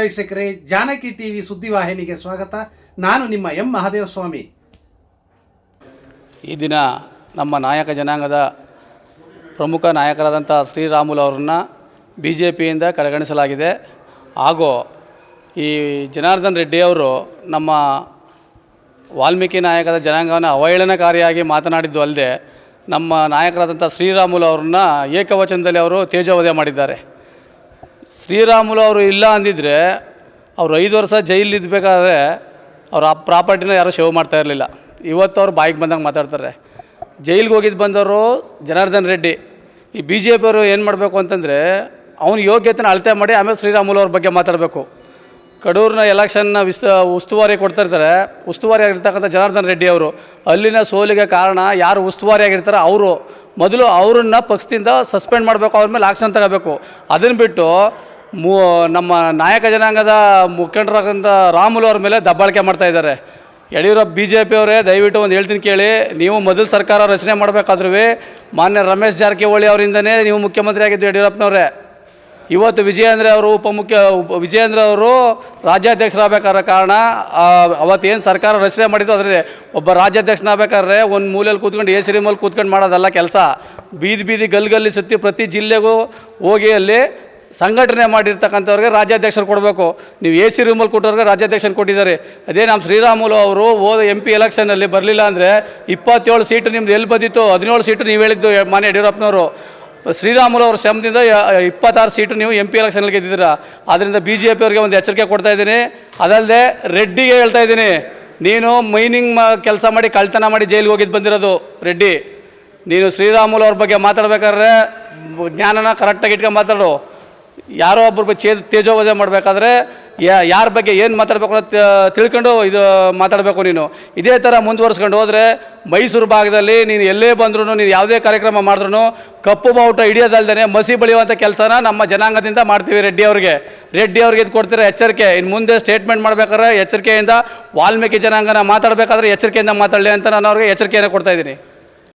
ವೀಕ್ಷಕರೇ, ಜಾನಕಿ ಟಿವಿ ಸುದ್ದಿವಾಹಿನಿಗೆ ಸ್ವಾಗತ. ನಾನು ನಿಮ್ಮ ಎಂ ಮಹಾದೇವ ಸ್ವಾಮಿ ಈ ದಿನ ನಮ್ಮ ನಾಯಕ ಜನಾಂಗದ ಪ್ರಮುಖ ನಾಯಕರಾದಂಥ ಶ್ರೀರಾಮುಲು ಅವರನ್ನ ಬಿ ಜೆ ಪಿಯಿಂದ ಕಡೆಗಣಿಸಲಾಗಿದೆ. ಹಾಗೂ ಈ ಜನಾರ್ದನ್ ರೆಡ್ಡಿ ಅವರು ನಮ್ಮ ವಾಲ್ಮೀಕಿ ನಾಯಕದ ಜನಾಂಗವನ್ನು ಅವಹೇಳನಕಾರಿಯಾಗಿ ಮಾತನಾಡಿದ್ದು ಅಲ್ಲದೆ ನಮ್ಮ ನಾಯಕರಾದಂಥ ಶ್ರೀರಾಮುಲು ಅವ್ರನ್ನ ಏಕವಚನದಲ್ಲಿ ಅವರು ತೇಜೋವಧೆ ಮಾಡಿದ್ದಾರೆ. ಶ್ರೀರಾಮುಲು ಅವರು ಇಲ್ಲ ಅಂದಿದ್ರೆ ಅವರು ಐದು ವರ್ಷ ಜೈಲಿದ್ದಬೇಕಾದ್ರೆ ಅವ್ರು ಆ ಪ್ರಾಪರ್ಟಿನ ಯಾರೂ ಸೇವ್ ಮಾಡ್ತಾ ಇರಲಿಲ್ಲ. ಇವತ್ತು ಅವ್ರು ಬಾಯಿಗೆ ಬಂದಂಗೆ ಮಾತಾಡ್ತಾರೆ. ಜೈಲಿಗೆ ಹೋಗಿದ್ದು ಬಂದವರು ಜನಾರ್ದನ್ ರೆಡ್ಡಿ. ಈ ಬಿ ಜೆ ಪಿಯವರು ಏನು ಮಾಡಬೇಕು ಅಂತಂದರೆ ಅವನ ಯೋಗ್ಯತೆನ ಅಳತೆ ಮಾಡಿ ಆಮೇಲೆ ಶ್ರೀರಾಮುಲು ಅವ್ರ ಬಗ್ಗೆ ಮಾತಾಡಬೇಕು. ಕಡೂರಿನ ಎಲೆಕ್ಷನ್ನ ವಿಸ್, ಉಸ್ತುವಾರಿ ಕೊಡ್ತಾ ಇರ್ತಾರೆ. ಉಸ್ತುವಾರಿ ಆಗಿರ್ತಕ್ಕಂಥ ಜನಾರ್ದನ್ ರೆಡ್ಡಿ ಅವರು. ಅಲ್ಲಿನ ಸೋಲಿಗೆ ಕಾರಣ ಯಾರು ಉಸ್ತುವಾರಿ ಆಗಿರ್ತಾರೆ ಅವರು. ಮೊದಲು ಅವ್ರನ್ನ ಪಕ್ಷದಿಂದ ಸಸ್ಪೆಂಡ್ ಮಾಡಬೇಕು, ಅವ್ರ ಮೇಲೆ ಆಕ್ಷನ್ ತಗೋಬೇಕು. ಅದನ್ನು ಬಿಟ್ಟು ಮೂ, ನಮ್ಮ ನಾಯಕ ಜನಾಂಗದ ಮುಖಂಡರಾದಂಥ ರಾಮುಲು ಅವ್ರ ಮೇಲೆ ದಬ್ಬಾಳಿಕೆ ಮಾಡ್ತಾ ಇದ್ದಾರೆ. ಯಡಿಯೂರಪ್ಪ ಬಿ ಜೆ ಪಿಯವರೇ ದಯವಿಟ್ಟು ಒಂದು ಹೇಳ್ತೀನಿ ಕೇಳಿ, ನೀವು ಮೊದಲು ಸರ್ಕಾರ ರಚನೆ ಮಾಡಬೇಕಾದ್ರೂ ಮಾನ್ಯ ರಮೇಶ್ ಜಾರಕಿಹೊಳಿ ಅವರಿಂದನೇ ನೀವು ಮುಖ್ಯಮಂತ್ರಿ ಆಗಿದ್ದು ಯಡಿಯೂರಪ್ಪನವರೇ. ಇವತ್ತು ವಿಜಯೇಂದ್ರ ಅವರು ಉಪಮುಖ್ಯ ಉಪ ವಿಜಯೇಂದ್ರ ಅವರು ರಾಜ್ಯಾಧ್ಯಕ್ಷರಾಗಬೇಕಾದ ಕಾರಣ ಅವತ್ತೇನು ಸರ್ಕಾರ ರಚನೆ ಮಾಡಿದ್ದು ಅದರಲ್ಲಿ ಒಬ್ಬ ರಾಜ್ಯಾಧ್ಯಕ್ಷನಾಗಬೇಕಾದ್ರೆ ಒಂದು ಮೂಲೆಯಲ್ಲಿ ಕೂತ್ಕೊಂಡು ಎ ಸಿ ರೂಮಲ್ಲಿ ಕೂತ್ಕೊಂಡು ಮಾಡೋದಲ್ಲ ಕೆಲಸ. ಬೀದಿ ಬೀದಿ ಗಲ್ಲಿ ಸುತ್ತಿ ಪ್ರತಿ ಜಿಲ್ಲೆಗೂ ಹೋಗಿ ಅಲ್ಲಿ ಸಂಘಟನೆ ಮಾಡಿರ್ತಕ್ಕಂಥವ್ರಿಗೆ ರಾಜ್ಯಾಧ್ಯಕ್ಷರು ಕೊಡಬೇಕು. ನೀವು ಎ ಸಿ ರೂಮಲ್ಲಿ ಕೊಟ್ಟವ್ರಿಗೆ ರಾಜ್ಯಾಧ್ಯಕ್ಷನ ಕೊಟ್ಟಿದ್ದಾರೆ. ಅದೇ ನಮ್ಮ ಶ್ರೀರಾಮುಲು ಅವರು ಹೋದ ಎಂ ಪಿ ಎಲೆಕ್ಷನಲ್ಲಿ ಬರಲಿಲ್ಲ ಅಂದರೆ ಇಪ್ಪತ್ತೇಳು ಸೀಟು ನಿಮ್ದು ಎಲ್ಲಿ ಬಂದಿತ್ತು ಹದಿನೇಳು ಸೀಟು ನೀವು ಹೇಳಿದ್ದು ಮಾನ್ಯ ಯಡಿಯೂರಪ್ಪನವರು. ಶ್ರೀರಾಮುಲು ಅವ್ರ ಶ್ರಮದಿಂದ ಇಪ್ಪತ್ತಾರು ಸೀಟು ನೀವು ಎಂ ಪಿ ಎಲೆಕ್ಷನಲ್ಲಿ ಗೆದ್ದಿದ್ದೀರಾ. ಆದ್ದರಿಂದ ಬಿ ಜೆ ಪಿಯವ್ರಿಗೆ ಒಂದು ಎಚ್ಚರಿಕೆ ಕೊಡ್ತಾ ಇದ್ದೀನಿ. ಅದಲ್ಲದೆ ರೆಡ್ಡಿಗೆ ಹೇಳ್ತಾ ಇದ್ದೀನಿ. ನೀನು ಮೈನಿಂಗ್ ಕೆಲಸ ಮಾಡಿ ಕಳ್ತನ ಮಾಡಿ ಜೈಲಿಗೆ ಹೋಗಿದ್ದು ಬಂದಿರೋದು, ರೆಡ್ಡಿ. ನೀನು ಶ್ರೀರಾಮುಲು ಅವ್ರ ಬಗ್ಗೆ ಮಾತಾಡ್ಬೇಕಾದ್ರೆ, ಜ್ಞಾನನ ಕರೆಕ್ಟಾಗಿ ಇಟ್ಕೊಂಡು ಮಾತಾಡು. ಯಾರೋ ಒಬ್ಬರ ಬಗ್ಗೆ ಚೇ ತೇಜೋವಜೆ ಮಾಡಬೇಕಾದ್ರೆ ಯಾರ ಬಗ್ಗೆ ಏನು ಮಾತಾಡಬೇಕು ಅಂತ ತಿಳ್ಕೊಂಡು ಇದು ಮಾತಾಡಬೇಕು ನೀನು. ಇದೇ ಥರ ಮುಂದುವರ್ಸ್ಕೊಂಡು ಹೋದರೆ ಮೈಸೂರು ಭಾಗದಲ್ಲಿ ನೀನು ಎಲ್ಲೇ ಬಂದ್ರೂ ನೀನು ಯಾವುದೇ ಕಾರ್ಯಕ್ರಮ ಮಾಡಿದ್ರು ಕಪ್ಪು ಬಾವುಟ ಹಿಡಿಯೋದಲ್ದೇ ಮಸಿ ಬಳಿಯುವಂಥ ಕೆಲಸನ ನಮ್ಮ ಜನಾಂಗದಿಂದ ಮಾಡ್ತೀವಿ ರೆಡ್ಡಿ ಅವ್ರಿಗೆ. ರೆಡ್ಡಿ ಅವ್ರಿಗೆ ಇದು ಕೊಡ್ತೀರಾ? ಎಚ್ಚರಿಕೆ. ಇನ್ನು ಮುಂದೆ ಸ್ಟೇಟ್ಮೆಂಟ್ ಮಾಡಬೇಕಾದ್ರೆ ಎಚ್ಚರಿಕೆಯಿಂದ ವಾಲ್ಮೀಕಿ ಜನಾಂಗನ ಮಾತಾಡಬೇಕಾದ್ರೆ ಎಚ್ಚರಿಕೆಯಿಂದ ಮಾತಾಡಲಿ ಅಂತ ನಾನು ಅವ್ರಿಗೆ ಎಚ್ಚರಿಕೆಯನ್ನು ಕೊಡ್ತಾ ಇದ್ದೀನಿ.